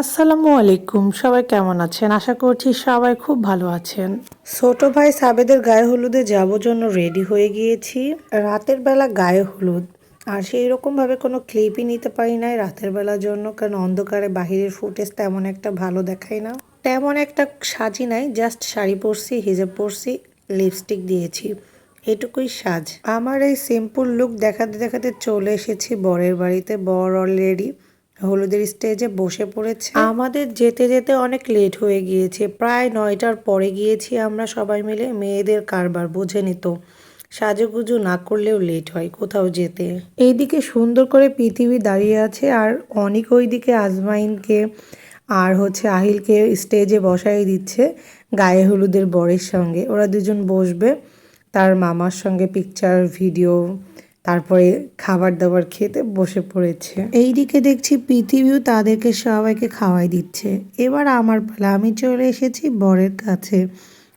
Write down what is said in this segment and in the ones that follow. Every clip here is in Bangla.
আসসালামু আলাইকুম, সবাই কেমন আছেন? আশা করছি সবাই খুব ভালো আছেন। ছোট ভাই সাবেদের গায়ে হলুদে যাব জন্য রেডি হয়ে গিয়েছি। রাতের বেলা গায়ে হলুদ। আর সেই রকমভাবে কোনো ক্লিপই নিতে পারি নাই রাতের বেলার জন্য, কারণ অন্ধকারে বাহিরের ফুটেজ তেমন একটা ভালো দেখায় না। তেমন একটা সাজি নাই জাস্ট শাড়ি পরছি হিজাব পরছি লিপস্টিক দিয়েছি। এটুকুই সাজ। আমার এই সিম্পল লুক দেখাতে দেখাতে চলে এসেছি বরের বাড়িতে, বর অলরেডি হলুদের স্টেজে বসে পড়েছে। আমাদের যেতে যেতে অনেক লেট হয়ে গিয়েছে। প্রায় নয়টার পরে গিয়েছি আমরা সবাই মিলে। মেয়েদের কারবার বোঝেনি তো সাজুগুজু না করলেও লেট হয় কোথাও যেতে। এইদিকে সুন্দর করে পৃথিবী দাঁড়িয়ে আছে আর অনেক ওইদিকে আজমাইনকে আর হচ্ছে আহিলকে স্টেজে বসাই দিচ্ছে গায়ে হলুদের বরের সঙ্গে। ওরা দুজন বসবে। তার মামার সঙ্গে পিকচার ভিডিও তারপরে খাবার দাবার খেতে বসে পড়েছে। এইদিকে দেখছি পৃথিবীও তাদেরকে সবাইকে খাওয়াই দিচ্ছে। এবার আমার পালা, আমি চলে এসেছি বরের কাছে।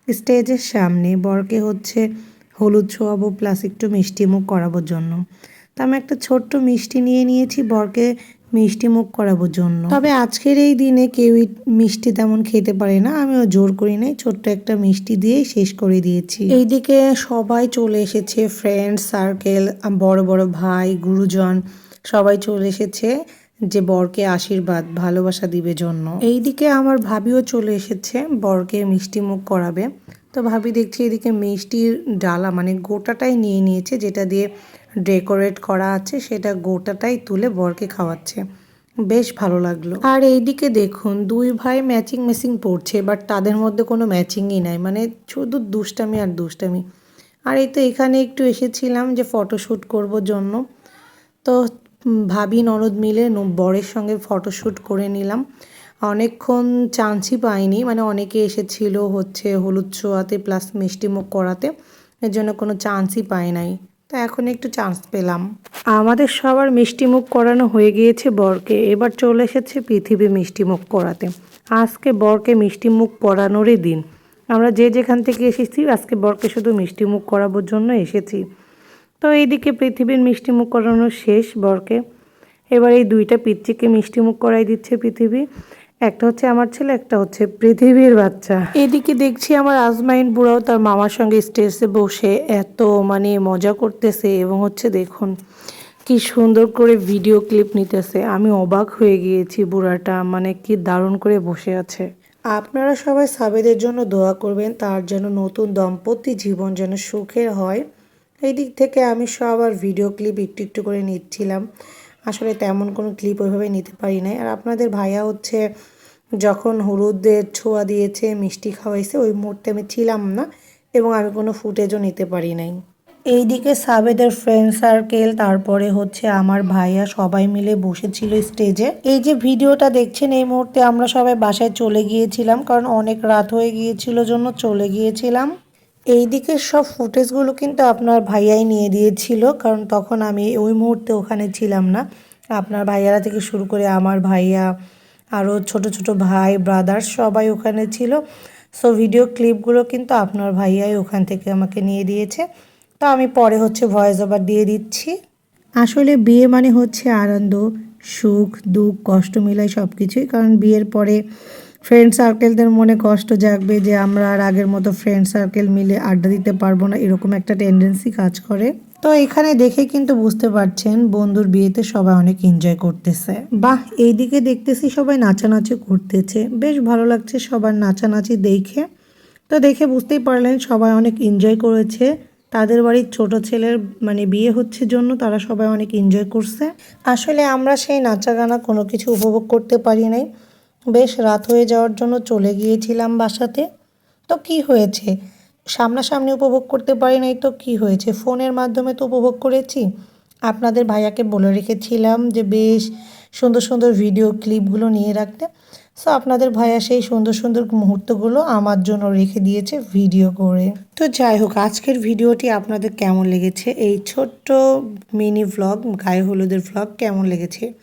স্টেজের সামনে বরকে হচ্ছে হলুদ ছোয়াবো প্লাস একটু মিষ্টি মুখ করাবোর জন্য। তো আমি একটা ছোট্ট মিষ্টি নিয়ে নিয়েছি, বরকে মিষ্টি মুখ করাবোর জন্য। তবে আজকের এই দিনে কেউই মিষ্টি তেমন খেতে পারে না, আমিও জোর করি নাই, ছোট্ট একটা মিষ্টি দিয়ে শেষ করে দিয়েছি। এইদিকে সবাই চলে এসেছে ফ্রেন্ড সার্কেল বড় বড় ভাই, গুরুজন, সবাই চলে এসেছে। যে বরকে আশীর্বাদ, ভালোবাসা দিবে জন্য। এইদিকে আমার ভাবিও চলে এসেছে, বরকে মিষ্টি মুখ করাবে। তো ভাবি দেখছি এদিকে মিষ্টির ডালা মানে গোটাটাই নিয়ে নিয়েছে, যেটা দিয়ে ডেকোরেট করা আছে, সেটা গোটাটাই তুলে বরকে খাওয়াচ্ছে। বেশ ভালো লাগল। আর এইদিকে দেখুন, দুই ভাই ম্যাচিং ম্যাচিং পড়ছে বাট তাদের মধ্যে কোনো ম্যাচিংই নাই মানে শুধু দুষ্টামি আর দুষ্টামি। আর এই তো এখানে একটু এসেছিলাম যে ফটোশ্যুট করব জন্য। তো ভাবি ননদ মিলে বরের সঙ্গে ফটোশ্যুট করে নিলাম। অনেকক্ষণ চান্সই পাইনি মানে অনেকে এসেছিল হচ্ছে হলুদ ছোঁয়াতে প্লাস মিষ্টি মুখ করাতে, এর জন্য কোনো চান্সই পাই নাই। তো এখন একটু চান্স পেলাম। আমাদের সবার মিষ্টি মুখ করানো হয়ে গিয়েছে বরকে, এবার চলে এসেছে পৃথিবী মিষ্টি মুখ করাতে। আজকে বরকে মিষ্টি মুখ পরানোরই দিন। আমরা যে যেখান থেকে এসেছি, আজকে বরকে শুধু মিষ্টি মুখ করানোর জন্য এসেছি। তো এইদিকে পৃথিবীর মিষ্টি মুখ করানো শেষ বরকে। এবার এই দুইটা পিচ্চিকে মিষ্টি মুখ করাই দিচ্ছে পৃথিবী। একটা হচ্ছে আমার ছেলে একটা হচ্ছে পৃথিবীর বাচ্চা। এদিকে দেখছি আমার আজমাইন বুড়াও তার মামার সঙ্গে স্টেজে বসে এত মানে মজা করতেছে এবং হচ্ছে দেখুন কি সুন্দর করে ভিডিও ক্লিপ নিতেছে। আমি অবাক হয়ে গিয়েছি বুড়াটা মানে কি দারুণ করে বসে আছে। আপনারা সবাই সাবেদের জন্য দোয়া করবেন তার যেন নতুন দম্পতি জীবন যেন সুখের হয়। এই দিক থেকে আমি সবার ভিডিও ক্লিপ একটু একটু করে নিচ্ছিলাম। আসলে তেমন কোনো ক্লিপ ওইভাবে নিতে পারি নাই। আর আপনাদের ভাইয়া হচ্ছে যখন হলুদের ছোঁয়া দিয়েছে, মিষ্টি খাওয়াইছে, ওই মুহূর্তে আমি ছিলাম না এবং আমি কোনো ফুটেজও নিতে পারি নাই। এইদিকে সাবেদের ফ্রেন্ড সার্কেল তারপরে হচ্ছে আমার ভাইয়া সবাই মিলে বসেছিল স্টেজে এই যে ভিডিওটা দেখছেন, এই মুহূর্তে আমরা সবাই বাসায় চলে গিয়েছিলাম, কারণ অনেক রাত হয়ে গিয়েছিল জন্য চলে গিয়েছিলাম। এই দিকের সব ফুটেজগুলো কিন্তু আপনার ভাইয়াই নিয়ে দিয়েছিল, কারণ তখন আমি ওই মুহূর্তে ওখানে ছিলাম না। আপনার ভাইয়ারা থেকে শুরু করে আমার ভাইয়া আরও ছোট ছোট ভাই ব্রাদার সবাই ওখানে ছিল। সো ভিডিও ক্লিপগুলো কিন্তু আপনার ভাইয়াই ওখান থেকে আমাকে নিয়ে দিয়েছে। তো আমি পরে হচ্ছে ভয়েস ওভার দিয়ে দিচ্ছি। আসলে বিয়ে মানে হচ্ছে আনন্দ, সুখ, দুঃখ, কষ্ট মিলাই সব কিছুই কারণ বিয়ের পরে ফ্রেন্ড সার্কেলদের মনে কষ্ট জাগবে যে আমরা আর আগের মতো ফ্রেন্ড সার্কেল মিলে আড্ডা দিতে পারব না, এরকম একটা টেন্ডেন্সি কাজ করে। তো এখানে দেখে কিন্তু বুঝতে পারছেন বন্ধুর বিয়েতে সবাই অনেক এনজয় করতেছে। বাহ, এইদিকে দেখতেছি সবাই নাচানাচি করতেছে। বেশ ভালো লাগছে সবার নাচানাচি দেখে। তো দেখে বুঝতেই পারলেন সবাই অনেক এনজয় করেছে। তাদের বাড়ির ছোট ছেলের মানে বিয়ে হচ্ছে জন্য তারা সবাই অনেক এনজয় করছে। আসলে আমরা সেই নাচা গানা কোনো কিছু উপভোগ করতে পারি নাই। বেশ রাত হয়ে যাওয়ার জন্য চলে গিয়েছিলাম বাসাতে। তো কি হয়েছে? সামনাসামনি উপভোগ করতে পারি নাই তো কি হয়েছে? ফোনের মাধ্যমে তো উপভোগ করেছি। আপনাদের ভাইয়াকে বলে রেখেছিলাম যে বেশ সুন্দর সুন্দর ভিডিও ক্লিপগুলো নিয়ে রাখতে। সো আপনাদের ভাইয়া সেই সুন্দর সুন্দর মুহূর্তগুলো আমার জন্য রেখে দিয়েছে ভিডিও করে। তো যাই হোক, আজকের ভিডিওটি আপনাদের কেমন লেগেছে? এই ছোট্ট মিনি ভ্লগ গায়ে হলুদের ভ্লগ কেমন লেগেছে?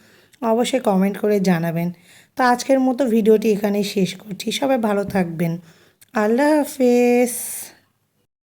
অবশ্যই কমেন্ট করে জানাবেন। তো আজকের মতো ভিডিওটি এখানেই শেষ করছি। সবাই ভালো থাকবেন। আল্লাহ হাফেজ।